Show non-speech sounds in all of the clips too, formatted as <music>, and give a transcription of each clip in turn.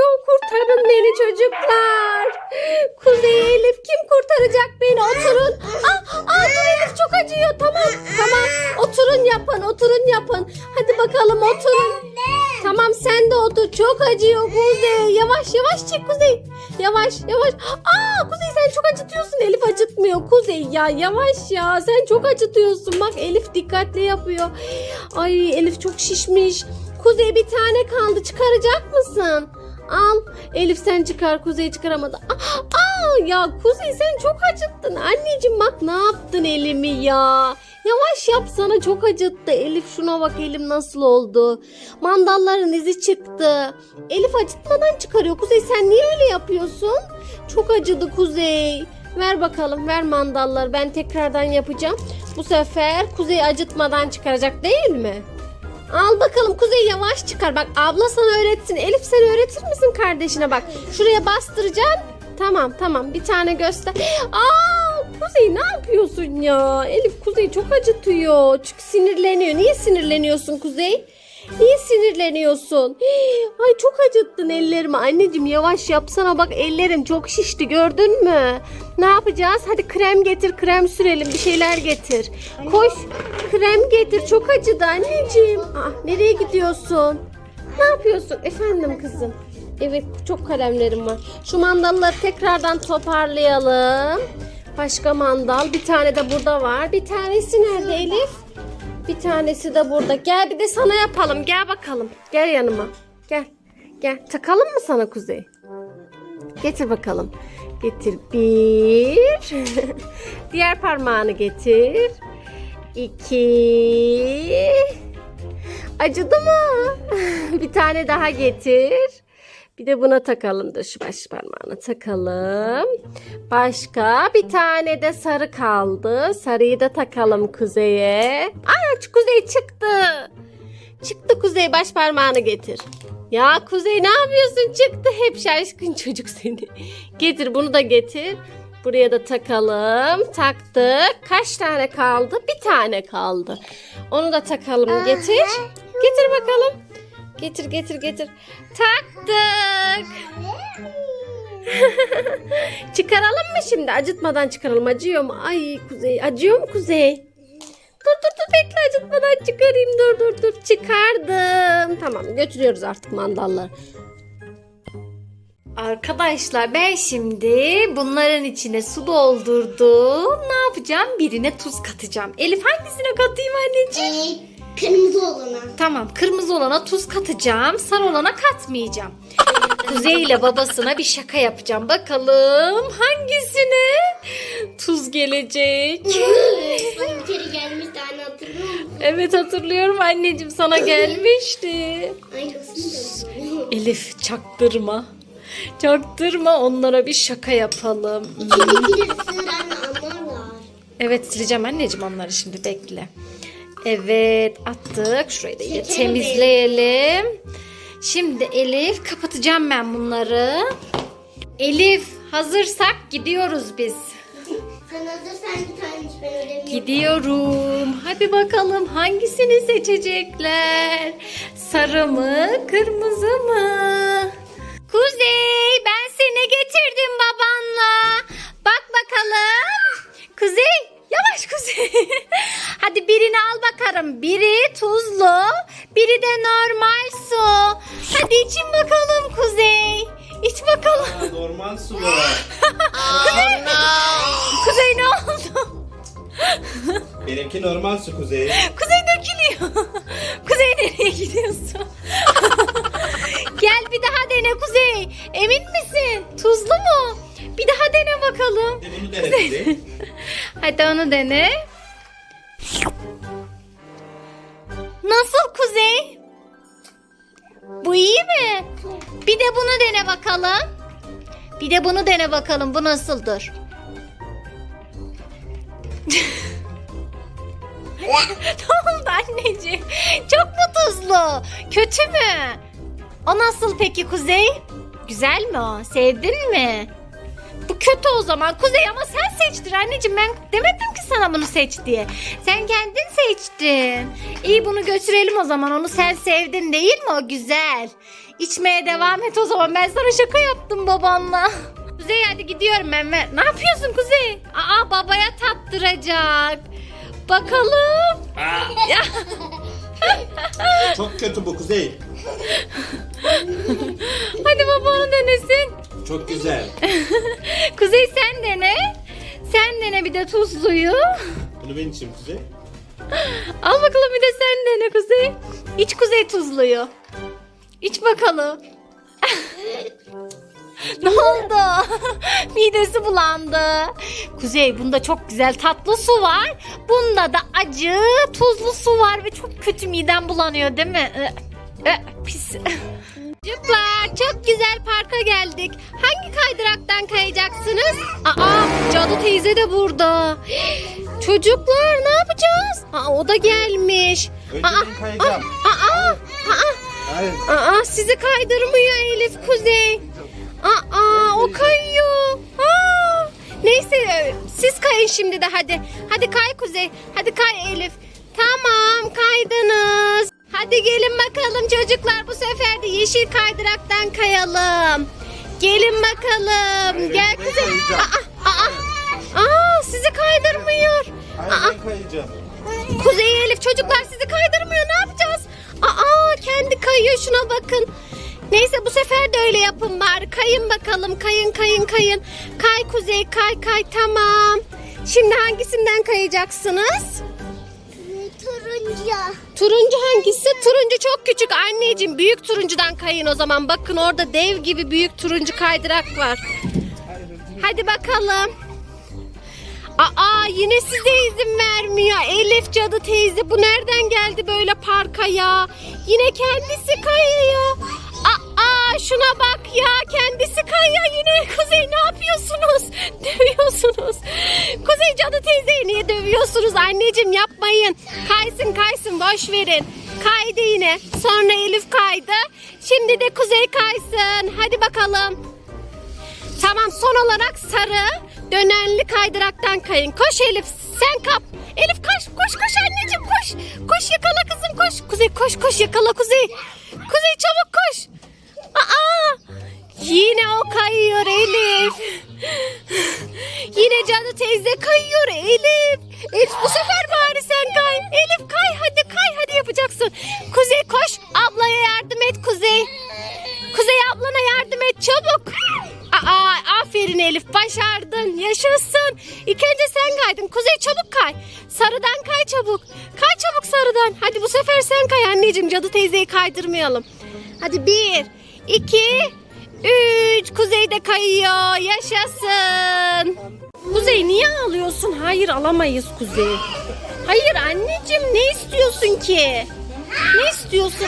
acıyor. Kurtarın beni çocuklar. Kuzey Elif kim kurtaracak beni? Oturun. Aa, aa dur Elif çok acıyor. Tamam tamam. Oturun yapın oturun yapın. Hadi bakalım oturun. Tamam sen de otur. Çok acıyor Kuzey. Yavaş yavaş çık Kuzey. Yavaş yavaş. Aa Kuzey sen çok acıtıyorsun. Elif acıtmıyor. Kuzey ya yavaş ya. Sen çok acıtıyorsun. Bak Elif dikkatli yapıyor. Ay Elif çok şişmiş. Kuzey bir tane kaldı. Çıkaracak mısın? Al. Elif sen çıkar. Kuzey çıkaramadı. Aa, aa, ya Kuzey sen çok acıttın. Anneciğim bak ne yaptın elimi ya. Yavaş yap sana çok acıttı. Elif şuna bak elim nasıl oldu. Mandalların izi çıktı. Elif acıtmadan çıkarıyor. Kuzey sen niye öyle yapıyorsun? Çok acıdı Kuzey. Ver bakalım ver mandalları. Ben tekrardan yapacağım. Bu sefer Kuzey acıtmadan çıkaracak değil mi? Al bakalım Kuzey yavaş çıkar. Bak abla sana öğretsin. Elif sen öğretir misin kardeşine bak. Şuraya bastıracaksın. Tamam tamam bir tane göster. Aa Kuzey ne yapıyorsun ya? Elif Kuzey çok acıtıyor. Çünkü sinirleniyor. Niye sinirleniyorsun Kuzey? Niye sinirleniyorsun? Hii, <gasps> Ay çok acıttın ellerimi. Anneciğim yavaş yapsana bak ellerim çok şişti gördün mü? Ne yapacağız? Hadi krem getir krem sürelim bir şeyler getir. Koş krem getir çok acıdı anneciğim. Ah, nereye gidiyorsun? Ne yapıyorsun? Efendim kızım. Evet çok kalemlerim var. Şu mandalları tekrardan toparlayalım. Başka mandal. Bir tane de burada var. Bir tanesi nerede Elif? Bir tanesi de burada. Gel bir de sana yapalım. Gel bakalım. Gel yanıma. Gel. Gel. Takalım mı sana Kuzey? Getir bakalım. Getir bir. <laughs> Diğer parmağını getir. İki. Acıdı mı? <laughs> bir tane daha getir. Bir de buna takalım da şu baş parmağına takalım. Başka bir tane de sarı kaldı. Sarıyı da takalım kuzeye. Ay şu kuzey çıktı. Çıktı kuzey baş parmağını getir. Ya kuzey ne yapıyorsun? Çıktı hep şaşkın çocuk seni. Getir bunu da getir. Buraya da takalım. Taktık. Kaç tane kaldı? Bir tane kaldı. Onu da takalım. Getir. Getir bakalım. Getir getir getir. Taktık. <laughs> çıkaralım mı şimdi? Acıtmadan çıkaralım. Acıyor mu? Ay Kuzey. Acıyor mu Kuzey? Dur dur dur bekle acıtmadan çıkarayım. Dur dur dur. Çıkardım. Tamam götürüyoruz artık mandalları. Arkadaşlar ben şimdi bunların içine su doldurdum. Ne yapacağım? Birine tuz katacağım. Elif hangisine katayım anneciğim? Kırmızı olana. Tamam kırmızı olana tuz katacağım. Sarı olana katmayacağım. <laughs> Kuzey ile babasına bir şaka yapacağım. Bakalım hangisine tuz gelecek? Bana bir kere gelmişti anne hatırlıyor musun? Evet hatırlıyorum anneciğim sana gelmişti. Elif çaktırma. Çaktırma onlara bir şaka yapalım. İçindekileri sığır anne anlarlar. Evet sileceğim anneciğim onları şimdi bekle. Evet attık. Şurayı da iyice temizleyelim. Şimdi Elif kapatacağım ben bunları. Elif hazırsak gidiyoruz biz. Sen hazırsan bir tane iç ben ödemi Gidiyorum. Hadi bakalım hangisini seçecekler? Sarı mı, kırmızı mı? Normal su. Hadi için bakalım Kuzey. İç bakalım. Normal su var. <laughs> Kuzey ne oldu? Benimki normal su Kuzey. Kuzey dökülüyor. Kuzey nereye gidiyorsun? <laughs> Gel bir daha dene Kuzey. Emin misin? Tuzlu mu? Bir daha dene bakalım. De bunu denedik. <laughs> Hadi onu dene. Nasıl Kuzey? Bir de bunu dene bakalım. Bir de bunu dene bakalım. Bu nasıldır? <laughs> ne oldu anneciğim? Çok mu tuzlu? Kötü mü? O nasıl peki Kuzey? Güzel mi o? Sevdin mi? Bu kötü o zaman. Kuzey ama sen seçtin anneciğim. Ben demedim ki sana bunu seç diye. Sen kendin seçtin. İyi bunu götürelim o zaman. Onu sen sevdin değil mi? O güzel. İçmeye devam et o zaman. Ben sana şaka yaptım babanla. <laughs> Kuzey hadi gidiyorum ben. Ne yapıyorsun Kuzey? Aa babaya tattıracak. Bakalım. Ya. Çok kötü bu Kuzey. <laughs> Hadi baba onu denesin. Çok güzel. <laughs> Kuzey sen dene. Sen dene bir de tuzluyu. Bunu ben içeyim Kuzey. Al bakalım bir de sen dene Kuzey. İç Kuzey tuzluyu. İç bakalım. <laughs> ne oldu? <laughs> Midesi bulandı. Kuzey bunda çok güzel tatlı su var. Bunda da acı tuzlu su var ve çok kötü midem bulanıyor değil mi? Ee, e, Pis. Çocuklar çok güzel parka geldik. Hangi kaydıraktan kayacaksınız? Aa Cadı teyze de burada. Çocuklar ne yapacağız? Aa, o da gelmiş. Önce Aa, ben kayacağım. aa, aa, Hayır. aa, sizi kaydırmıyor Elif Kuzey. Aa, o kayıyor. Aa, neyse siz kayın şimdi de hadi. Hadi kay Kuzey. Hadi kay Elif. Tamam. Hadi gelin bakalım çocuklar bu sefer de yeşil kaydıraktan kayalım. Gelin bakalım. Hayır, Gel kayacağım. Aa, aa, aa, sizi kaydırmıyor. Hayır Aa, ben kayacağım. Kuzey Elif çocuklar sizi kaydırmıyor ne yapacağız? Aa kendi kayıyor şuna bakın. Neyse bu sefer de öyle yapın bari. Kayın bakalım kayın kayın kayın. Kay Kuzey kay kay tamam. Şimdi hangisinden kayacaksınız? Turuncu. Turuncu hangisi? Turuncu çok küçük anneciğim. Büyük turuncudan kayın o zaman. Bakın orada dev gibi büyük turuncu kaydırak var. Hadi bakalım. Aa yine size izin vermiyor. Elif cadı teyze bu nereden geldi böyle parka ya? Yine kendisi kayıyor. Şuna bak ya kendisi kayıyor yine. <laughs> Kuzey ne yapıyorsunuz? <laughs> Dövüyorsunuz. Kuzey cadı teyzeyi niye dövüyorsunuz? Anneciğim yapmayın. Kaysın kaysın boş verin. Kaydı yine. Sonra Elif kaydı. Şimdi de Kuzey kaysın. Hadi bakalım. Tamam son olarak sarı dönenli kaydıraktan kayın. Koş Elif sen kap. Elif koş koş koş anneciğim koş. Koş yakala kızım koş. Kuzey koş koş yakala Kuzey. Kuzey çabuk koş. Aa yine o kayıyor Elif. yine Cadı teyze kayıyor Elif. Elif bu sefer bari sen kay. Elif kay hadi kay hadi yapacaksın. Kuzey koş ablaya yardım et Kuzey. Kuzey ablana yardım et çabuk. Aa, aferin Elif başardın yaşasın. İlk önce sen kaydın Kuzey çabuk kay. Sarıdan kay çabuk. Kay çabuk sarıdan. Hadi bu sefer sen kay anneciğim cadı teyzeyi kaydırmayalım. Hadi bir, iki, üç. Kuzey de kayıyor yaşasın. Kuzey niye ağlıyorsun? Hayır alamayız Kuzey. Hayır anneciğim ne istiyorsun ki? Ne istiyorsun?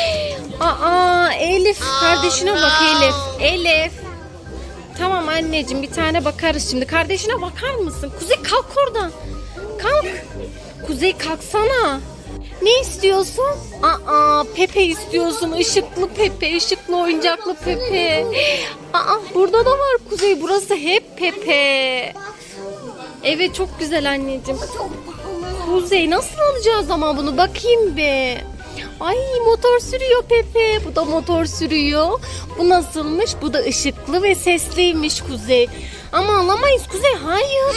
<gasps> Aa Elif kardeşine bak Elif. Elif. Tamam anneciğim bir tane bakarız şimdi. Kardeşine bakar mısın? Kuzey kalk oradan. Kalk. Kuzey kalksana. Ne istiyorsun? Aa Pepe istiyorsun. Işıklı Pepe, ışıklı oyuncaklı Pepe. Aa burada da var Kuzey. Burası hep Pepe. Evet çok güzel anneciğim. Kuzey nasıl alacağız ama bunu bakayım bir. Ay motor sürüyor Pepe. Bu da motor sürüyor. Bu nasılmış? Bu da ışıklı ve sesliymiş Kuzey. Ama alamayız Kuzey. Hayır.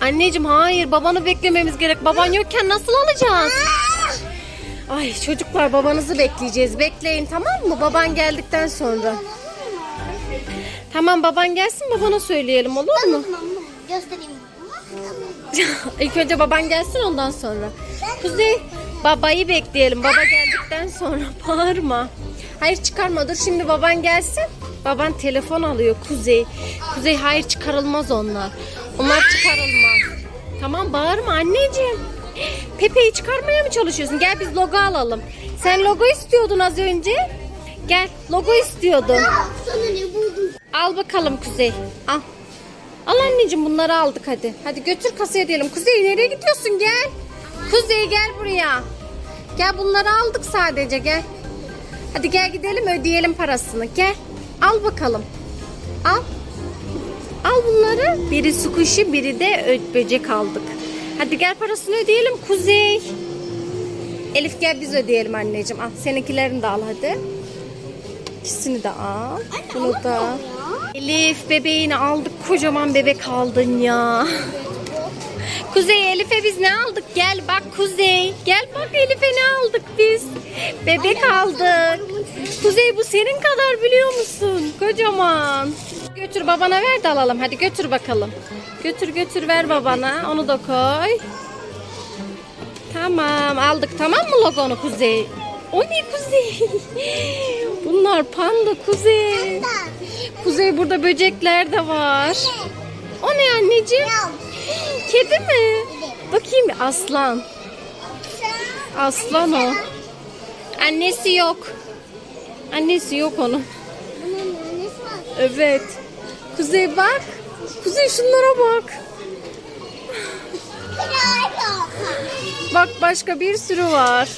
Anneciğim hayır. Babanı beklememiz gerek. Baban yokken nasıl alacağız? Ay çocuklar babanızı bekleyeceğiz. Bekleyin tamam mı? Baban geldikten sonra. Tamam baban gelsin babana söyleyelim olur mu? Göstereyim. <laughs> İlk önce baban gelsin ondan sonra. Kuzey babayı bekleyelim. Baba geldikten sonra <laughs> bağırma. Hayır çıkarma dur şimdi baban gelsin. Baban telefon alıyor Kuzey. Kuzey hayır çıkarılmaz onlar. Onlar çıkarılmaz. Tamam bağırma anneciğim. Pepe'yi çıkarmaya mı çalışıyorsun? Gel biz logo alalım. Sen logo istiyordun az önce. Gel logo istiyordun. Sana ne buldum? Al bakalım Kuzey. Al. Al anneciğim bunları aldık hadi. Hadi götür kasaya diyelim. Kuzey nereye gidiyorsun gel. Kuzey gel buraya. Gel bunları aldık sadece gel. Hadi gel gidelim ödeyelim parasını. Gel. Al bakalım. Al. Al bunları. Biri su kuşu biri de böcek aldık. Hadi gel parasını ödeyelim Kuzey. Elif gel biz ödeyelim anneciğim. Al seninkilerini de al hadi. İkisini de al. Bunu da. Elif bebeğini aldık. Kocaman bebek aldın ya. Kuzey Elif'e biz ne aldık? Gel bak Kuzey. Gel bak Elif'e ne aldık biz? Bebek aldık. Kuzey bu senin kadar biliyor musun? Kocaman. Götür babana ver de alalım. Hadi götür bakalım. Götür götür ver babana. Onu da koy. Tamam aldık tamam mı logonu Kuzey? O ne Kuzey? <laughs> Bunlar panda Kuzey. Kuzey burada böcekler de var. O ne anneciğim? <gasps> Kedi mi? Bakayım bir aslan. Aslan o. Annesi yok. Annesi yok onun. Evet. Kuzey bak. Kuzey şunlara bak. <sighs> Bak başka bir sürü var.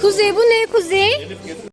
Kuzey bu ne Kuzey?